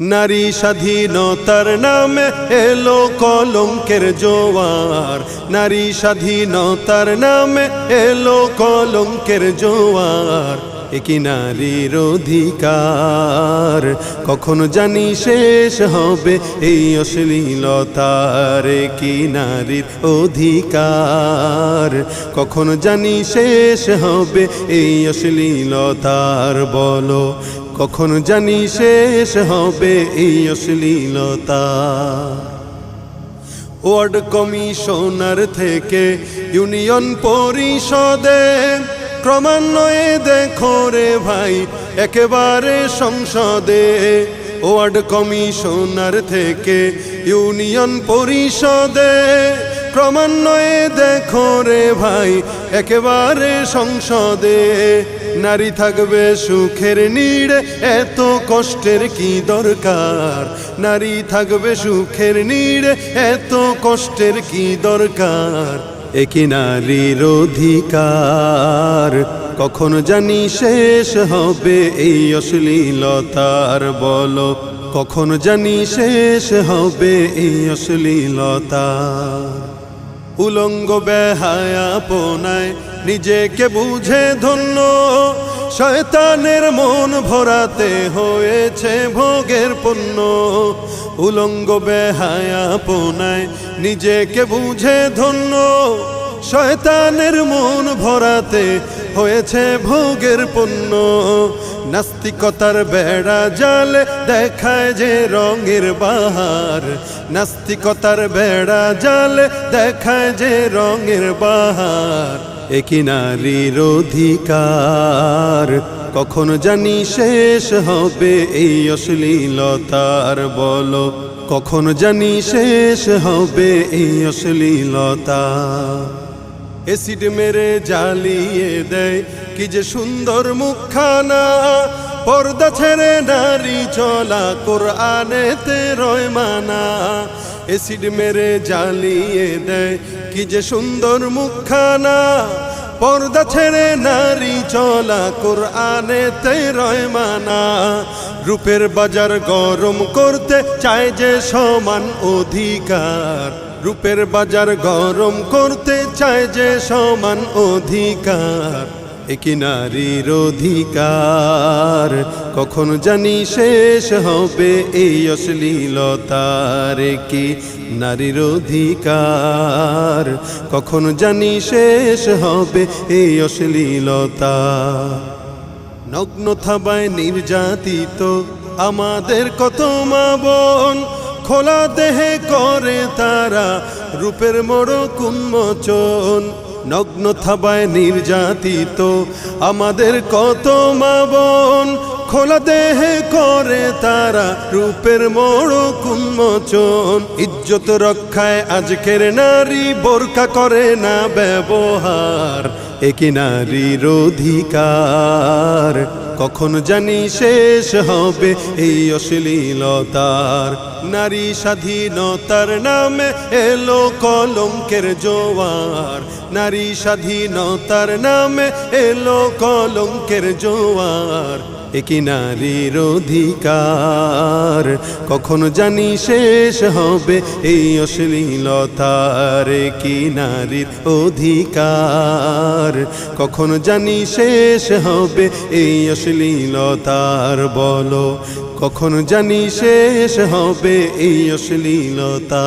নারী স্বাধীনতার নামে এলো কলঙ্কের জোয়ার। নারী স্বাধীনতার নামে এলো কলঙ্কের জোয়ার। একই নারীর অধিকার। কখনো জানি শেষ হবে এই অশ্লীলতার কি নারীর অধিকার। কখনো জানি শেষ হবে এই অশ্লীলতার বলো। কখন জানি শেষ হবে এই অশ্লীলতা। ওয়ার্ড কমিশনার থেকে ইউনিয়ন পরিষদে ক্রমান্বয়ে দেখো রে ভাই, একেবারে সংসদে, ওয়ার্ড কমিশনার থেকে ইউনিয়ন পরিষদে। ক্রমান্বয়ে দেখো রে ভাই, একেবারে সংসদে। নারী থাকবে সুখের নীড়ে, এত কষ্টের কি দরকার? নারী থাকবে সুখের নীড়ে, এত কষ্টের কি দরকার? একই নারীর অধিকার। কখন জানি শেষ হবে এই অশ্লীলতার বলো। কখন জানি শেষ হবে এই অশ্লীলতার। উলঙ্গ বেহায়াপনায় নিজেকে বুঝে ধন্য। শয়তানের মন ভরাতে হয়েছে ভোগের পণ্য। উলঙ্গ বেহায়াপনায় নিজেকে বুঝে ধন্য। শয়তানের মন ভরাতে হয়েছে ভোগের পণ্য। নাস্তিকতার বেড়া জালে দেখায় যে রঙের বাহার। নাস্তিকতার বেড়া জালে দেখায় যে রঙের বাহার। একই নারীর অধিকার? কখন জানি শেষ হবে এই অশ্লীলতার বলো? কখন জানি শেষ হবে এই অশ্লীলতা? এসিড মেরে জ্বালিয়ে দেয়, কি যে সুন্দর মুখখানা। পর্দা ছেড়ে নারী চলা, কোরআনেতে রয় মানা। এসিড মেরে জ্বালিয়ে দেয়, কি যে সুন্দর মুখখানা। পর্দা ছেড়ে নারী চলা কোরআনেতে রয় মানা। রূপের বাজার গরম করতে চায় যে সমান অধিকার। রূপের বাজার গরম করতে চায় যে সমান অধিকার। একই নারীর অধিকার। কখন জানি শেষ হবে এই অশ্লীলতার কি নারীর অধিকার। কখন জানি শেষ হবে এই অশ্লীলতা। নগ্ন থাবায় নির্যাতিত আমাদের কত মা বোন। খোলা দেহে করে তারা রূপের মোড় কুন্মোচন নগ্ন থাবায় নির্যাতিত। আমাদের কত মা বোন খোলা দেহে করে তারা রূপের মোড় কুন্মোচন ইজ্জত রক্ষায় আজকের নারী বোরকা করে না ব্যবহার। একই নারীর অধিকার। কখন জানি শেষ হবে এই অশ্লীলতার। নারী স্বাধীনতার নামে এলো কলঙ্কের জোয়ার। নারী স্বাধীনতার নামে এলো কলঙ্কের জোয়ার। একই নারীর অধিকার। কখন জানি শেষ হবে এই অশ্লীলতার। কি নারীর অধিকার। কখন জানি শেষ হবে এই অশ্লীলতার, বলো। কখন জানি শেষ হবে এই অশ্লীলতা।